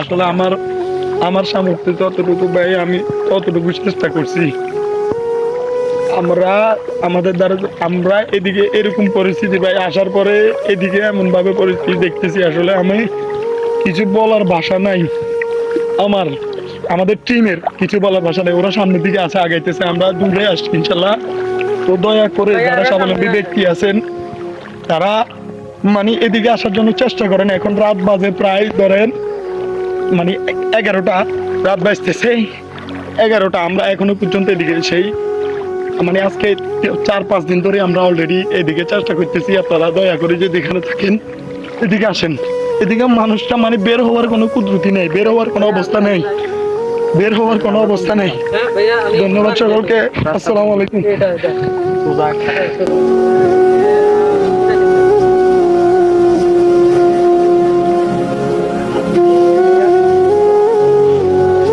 আসলে আমার আমার সামর্থ্য যতটুকু ভাই আমি ততটুকু চেষ্টা করছি। আমরা আমাদের দ্বারা আমরা এদিকে এরকম পরিস্থিতি ভাই আসার পরে এদিকে এমন ভাবে পরিস্থিতি দেখতেছি আসলে আমি কিছু বলার ভাষা নাই। আমার আমাদের টিমের কিছু বলার ভাষা নেই। ওরা সামনের দিকে আছে আগাইতেছে আমরা দূরে আসছি ইনশাল্লাহ। তো দয়া করে যারা স্বাবলম্বী ব্যক্তি আছেন তারা মানে এদিকে আসার জন্য চেষ্টা করেন। এখন রাত বাজে প্রায় ধরেন মানে এগারোটা, রাত বাজতেছে। এগারোটা, আমরা এখনও পর্যন্ত এদিকে সেই মানে আজকে চার পাঁচ দিন ধরে আমরা অলরেডি এদিকে চেষ্টা করতেছি, আপনারা দয়া করে যদি এখানে থাকেন, এদিকে আসেন। এদিকে মানুষটা মানে বের হওয়ার কোনো কুদরতি নেই, বের হওয়ার কোনো অবস্থা নেই। বের হওয়ার কোনো অবস্থা নেই। ধন্যবাদ সকলকে। আসসালামু আলাইকুম।